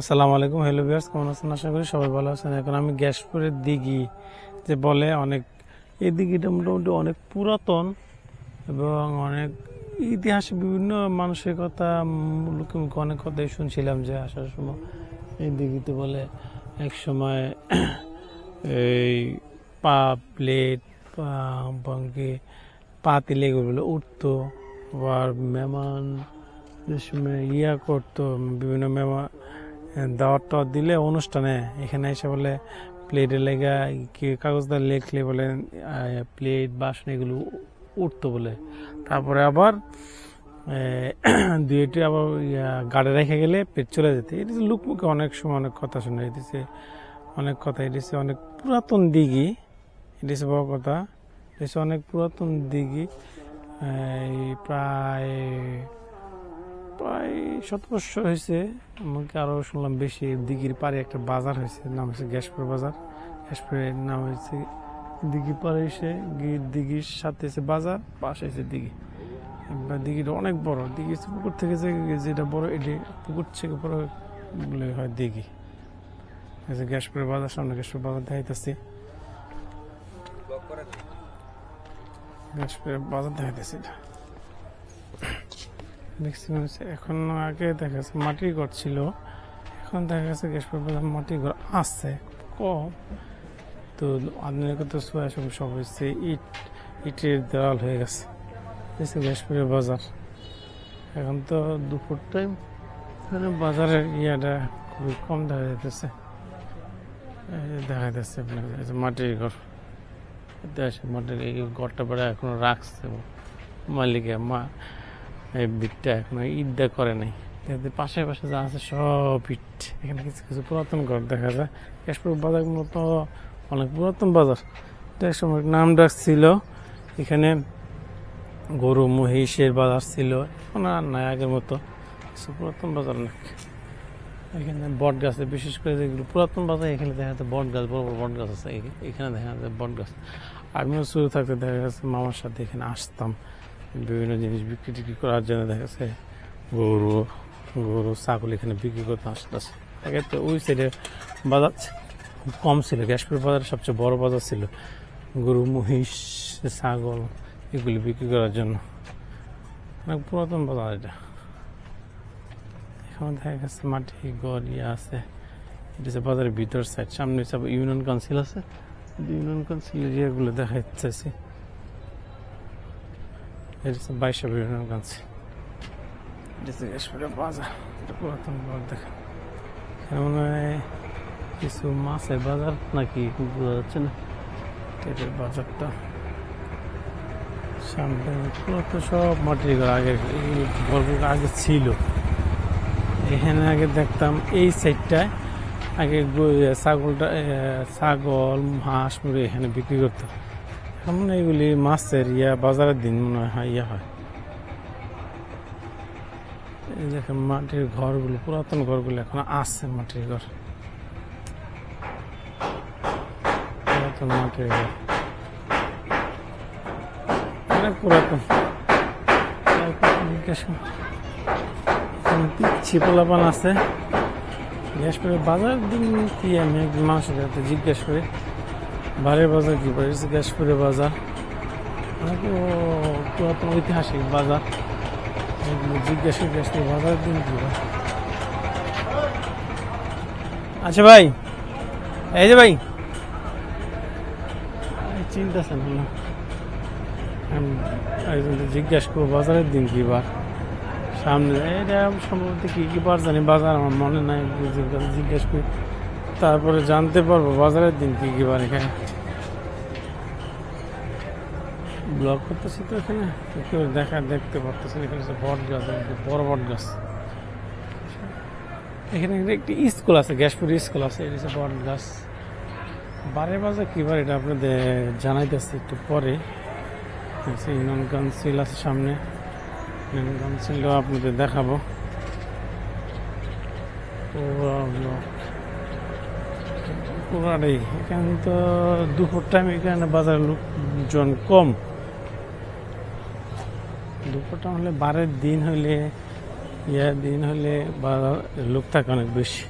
আসসালামু আলাইকুম, hello viewers, কেমন আছেন? আশা করি সবাই ভালো আছেন। এখন আমি গ্যাসপুরের দিঘি যে বলে অনেক, এই দিঘিটা মোটামুটি অনেক পুরাতন এবং অনেক ইতিহাসে বিভিন্ন মানুষের কথা অনেক কথাই শুনছিলাম যে আসার সময় এই দিঘিতে বলে এক সময় এই পা প্লেট বাঙ্কি পাতিল এগুলো উঠতো, আবার মেহমান যে সময় ইয়া করতো, বিভিন্ন মেহমান দাওয়াত টাওয়াত দিলে অনুষ্ঠানে এখানে এসে বলে প্লেটের লেগা কি কাগজদার লেখলে বলে প্লেট বাসন এগুলো উঠতো বলে। তারপরে আবার দুইটি আবার গাড়ি রেখে গেলে পেট চলে যেতে। এটা লোকমুখে অনেক সময় অনেক কথা শুনে দিছে অনেক কথা এটিছে, অনেক পুরাতন দিঘি, এটিছে বড় কথা। এটিছে অনেক পুরাতন দিঘি প্রায় প্রায় শত বছর হয়েছে এমনকি আরও শুনলাম বেশি, দিঘির পাড়ে একটা বাজার হয়েছে, নাম হচ্ছে গ্যাসপুর বাজার। গ্যাসপুরের নাম হয়েছে দিঘি পাড়ে এসে দিঘির সাথে এসে বাজার, পাশে এসে দিঘি। দিঘিটা অনেক বড়, দিঘি পুকুর থেকে যে যেটা বড়, এটি পুকুর থেকে বড় বলে হয় দিঘি। গ্যাসপুরের বাজার, সামনে গ্যাসপুর বাজার দেখাইতেছি। গ্যাসপুরের বাজার দেখাইতেছি এটা। ম্যাক্সিমাম এখন আগে দেখা যাচ্ছে মাটির ঘর ছিল, এখন দেখা গেছে গ্যাস বাজার মাটির ঘর আসছে কম তো আধুনিকতা ছোঁয়া সব সব হয়েছে, ইট, ইটের দেওয়াল হয়ে গেছে এসে গ্যাসপুরের বাজার। এখন তো দুপুর টাইম, এখানে বাজারের ইয়াটা খুবই কম দেখা যাইতেছে। দেখা যাচ্ছে আপনার মাটির ঘর। মাটির এই ঘরটা বেড়া এখনও রাখছে মালিকে, মা বিটটা এখনও ঈদটা করে নাই। পাশে পাশে যা আছে সব ইট এখানে কিছু কিছু পুরাতন ঘর দেখা যায়। কেশপুর বাজার মতো অনেক পুরাতন বাজার। এক সময় নাম ডাক ছিল, এখানে গরু মহিষের বাজার ছিল। এখন আর নাই আগের মতো। কিছু পুরাতন বাজার অনেক। এখানে বট গাছ, বিশেষ করে যেগুলো পুরাতন বাজার, এখানে দেখা যাচ্ছে বট গাছ, বড় বড় বট গাছ আছে। এখানে দেখা যাচ্ছে বট গাছ। আমিও শুরু থাকতে দেখা যাচ্ছে মামার সাথে এখানে আসতাম। বিভিন্ন জিনিস বিক্রি টিক্রি করার জন্য দেখা যাচ্ছে গরু গরু, ছাগল এখানে বিক্রি করতে আসতেছে তো ওই সাইডে বাজার কম ছিল। গ্যাসপুর বাজার সবচেয়ে বড় বাজার ছিল। গরু, মহিষ, ছাগল এগুলি বিক্রি করার জন্য। অনেক পুরাতন বাজার এটা। এখন দেখা গেছে মাটি, গড় ইয়ে আছে। এটা হচ্ছে বাজারের ভিতর সাইড সামনে সব ইউনিয়ন কাউন্সিল আছে। ইউনিয়ন কাউন্সিল এরিয়াগুলো দেখা যাচ্ছে এটা হচ্ছে বাইশে ইউনিয়ন এটা হচ্ছে গ্যাসপুরের বাজার এটা পুরাতন বাজার দেখা এখানে মনে হয় কিছু মাছের বাজার নাকি বোঝা যাচ্ছে না এটার বাজারটা সামনে পুরাতন সব মাটির ঘর আগে ঘরগুলো আগে ছিল এখানে আগে দেখতাম এই সাইডটায় আগে ছাগলটা ছাগল হাঁস মুরগি এখানে বিক্রি করতো হয় এগুলি মাছের ইয়া, বাজারের দিন মনে হয় ইয়া হয়। এই দেখেন মাটির ঘরগুলো, পুরাতন ঘরগুলো এখন আছে মাটির ঘর। পুরাতন মাটির ঘর। অনেক পুরাতন। এখানে আছে? জিজ্ঞেস করে বাজার দিন কি আমি একজন মানুষের জিজ্ঞেস করি? বাড়ির বাজার কি বাড়ি করে বাজার। পুরাতন ঐতিহাসিক বাজার। জিজ্ঞাসা করে বাজার দিন কি। আচ্ছা ভাই, এই যে ভাই। চিন্তাছেন না। আমি একজনকে জিজ্ঞেস করব, বাজারের দিন কি বার সামনে, এটা সম্ভবত কি কি বার জানি, বাজার আমার মনে নাই জিজ্ঞেস করি। তারপরে জানতে পারব বাজারের দিন কি কি বার এখানে। ব্লক করতেছি তো এখানে কেউ দেখা দেখতে পারতেছি না। এখানে বট গাছ বড় বট গাছ। এখানে একটা স্কুল আছে, গ্যাসপুর স্কুল আছে এটা হচ্ছে বট গাছ। বারে বাজে কি বার এটা আপনাদের জানাইতেছি একটু পরে। হচ্ছে ইউনিয়ন কাউন্সিল আছে সামনে। ইউনিয়ন কাউন্সিলও আপনাদের দেখাবো। পুরো ব্লক পুরাটাই এখানে তো দুপুর টাইম এখানে বাজার লোকজন কম। দুপুর টাইম হলে বারের দিন হলে ইয়ার দিন হলে বাজার লোক থাকে অনেক বেশি।